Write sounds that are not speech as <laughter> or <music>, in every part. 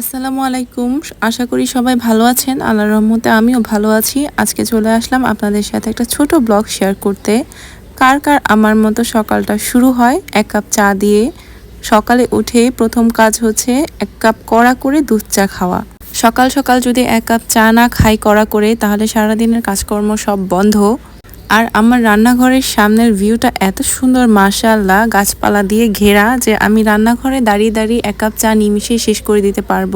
আসসালামু আলাইকুম। আশা করি সবাই ভালো আছেন। আল্লাহর রহমতে আমিও ভালো আছি। আজকে চলে আসলাম আপনাদের সাথে একটা ছোট ব্লগ শেয়ার করতে। কার কার আমার মতো সকালটা শুরু হয়? এক কাপ চা দিয়ে। সকালে উঠে প্রথম কাজ হচ্ছে এক কাপ কড়া করে দুধ চা খাওয়া। সকাল সকাল যদি এক কাপ চা না খাই কড়া করে, তাহলে সারাদিনের কাজকর্ম সব বন্ধ। আর আমার রান্নাঘরের সামনের ভিউটা এত সুন্দর মাশাল্লাহ গাছপালা দিয়ে ঘেরা যে আমি রান্নাঘরে দাঁড়িয়ে দাঁড়িয়ে এক কাপ চা নিমিশে শেষ করে দিতে পারব।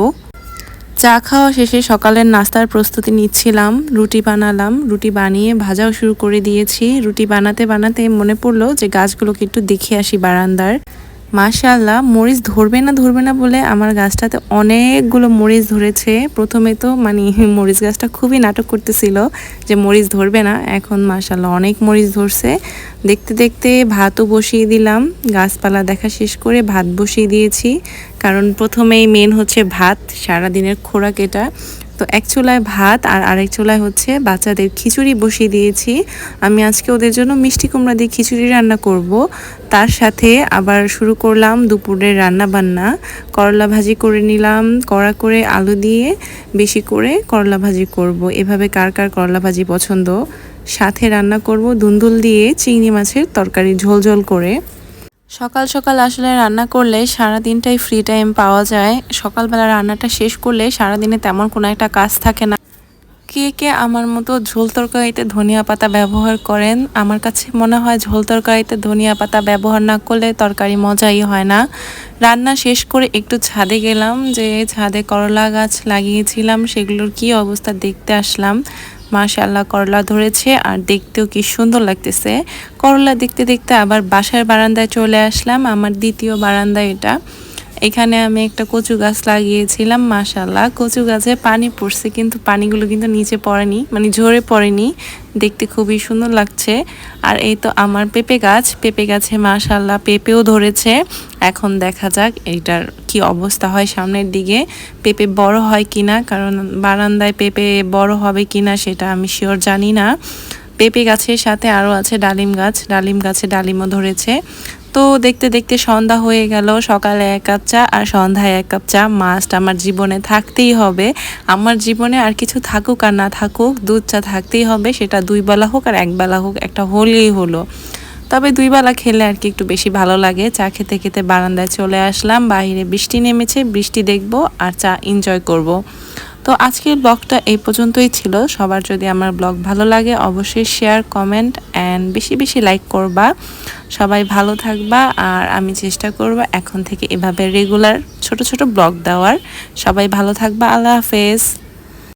চা খাওয়া শেষে সকালের নাস্তার প্রস্তুতি নিচ্ছিলাম, রুটি বানালাম, রুটি বানিয়ে ভাজাও শুরু করে দিয়েছি। রুটি বানাতে বানাতে মনে পড়ল যে গাছগুলোকে একটু দেখে আসি বারান্দার। মাশাল্লাহ মরিচ ধরবে না ধরবে না বলে আমার গাছটাতে অনেকগুলো মরিচ ধরেছে। প্রথমে তো মানে <laughs> মরিচ গাছটা খুবই নাটক করতেছিল যে মরিচ ধরবে না, এখন মাশাল্লাহ অনেক মরিচ ধরছে। দেখতে দেখতে ভাতও বসিয়ে দিলাম, গাছপালা দেখা শেষ করে ভাত বসিয়ে দিয়েছি। কারণ প্রথমেই মেন হচ্ছে ভাত, সারাদিনের খোরাক এটা। তো এক চুলায় ভাত আর আরেক চুলায় হচ্ছে বাচ্চাদের খিচুড়ি বসিয়ে দিয়েছি। আমি আজকে ওদের জন্য মিষ্টি কুমড়া দিয়ে খিচুড়ি রান্না করব। তার সাথে আবার শুরু করলাম দুপুরের রান্না বান্না। করলা ভাজি করে নিলাম, কড়া করে আলু দিয়ে বেশি করে করলা ভাজি করব। এভাবে কার কার করলা ভাজি পছন্দ? সাথে রান্না করব দুন্দুল দিয়ে চিংড়ি মাছের তরকারি ঝোল ঝোল করে। সকাল সকাল আসলে রান্না করলে সারা দিনটাই ফ্রি টাইম পাওয়া যায়। সকালবেলা রান্নাটা শেষ করলে সারা দিনে তেমন কোনো একটা কাজ থাকে না। কে কে আমার মতো ঝোল তরকারিতে ধনিয়া পাতা ব্যবহার করেন? আমার কাছে মনে হয় ঝোল তরকারিতে ধনিয়া পাতা ব্যবহার না করলে তরকারি মজাই হয় না। রান্না শেষ করে একটু ছাদে গেলাম যে ছাদে করলা গাছ লাগিয়েছিলাম, সেগুলোর কি অবস্থা দেখতে আসলাম। মাশাল্লাহ করলা ধরেছে আর দেখতেও কি সুন্দর লাগতেছে। করলা দেখতে দেখতে আবার বাসার বারান্দায় চলে আসলাম, আমার দ্বিতীয় বারান্দা এটা। এখানে আমি একটা কচু গাছ লাগিয়েছিলাম মাশাল্লাহ কচু গাছে পানি পড়ছে, কিন্তু পানিগুলো কিন্তু নিচে পড়েনি মানে ঝরে পড়েনি। দেখতে খুবই সুন্দর লাগছে। আর এই তো আমার পেঁপে গাছ, পেঁপে গাছে মাশাল্লাহ পেঁপেও ধরেছে। এখন দেখা যাক এইটার কি অবস্থা হয় সামনের দিকে। পেঁপে বড় হয় কিনা, কারণ বারান্দায় পেঁপে বড় হবে কিনা সেটা আমি শিওর জানি না। পেঁপে গাছের সাথে আরও আছে ডালিম গাছ। ডালিম গাছে ডালিমও ধরেছে। তো দেখতে দেখতে সন্ধ্যা হয়ে গেল। সকালে এক কাপ চা আর সন্ধ্যায় এক কাপ চা মাস্ট আমার জীবনে থাকতেই হবে। আমার জীবনে আর কিছু থাকুক আর না থাকুক, দুধ চা থাকতেই হবে। সেটা দুই বেলা হোক আর এক বেলা হোক, একটা হলেই হলো। তবে দুই বেলা খেলে আর কি একটু বেশি ভালো লাগে। চা খেতে খেতে বারান্দায় চলে আসলাম। বাইরে বৃষ্টি নেমেছে, বৃষ্টি দেখব আর চা এনজয় করব। তো আজকের ব্লগটা এই পর্যন্তই ছিল। সবার যদি আমার ব্লগ ভালো লাগে, অবশ্যই শেয়ার কমেন্ট অ্যান্ড বেশি বেশি লাইক করবা। সবাই ভালো থাকবা, আর আমি চেষ্টা করব এখন থেকে এভাবে রেগুলার ছোট ছোট ব্লগ দেওয়ার। সবাই ভালো থাকবা, আল্লাহ হাফেজ।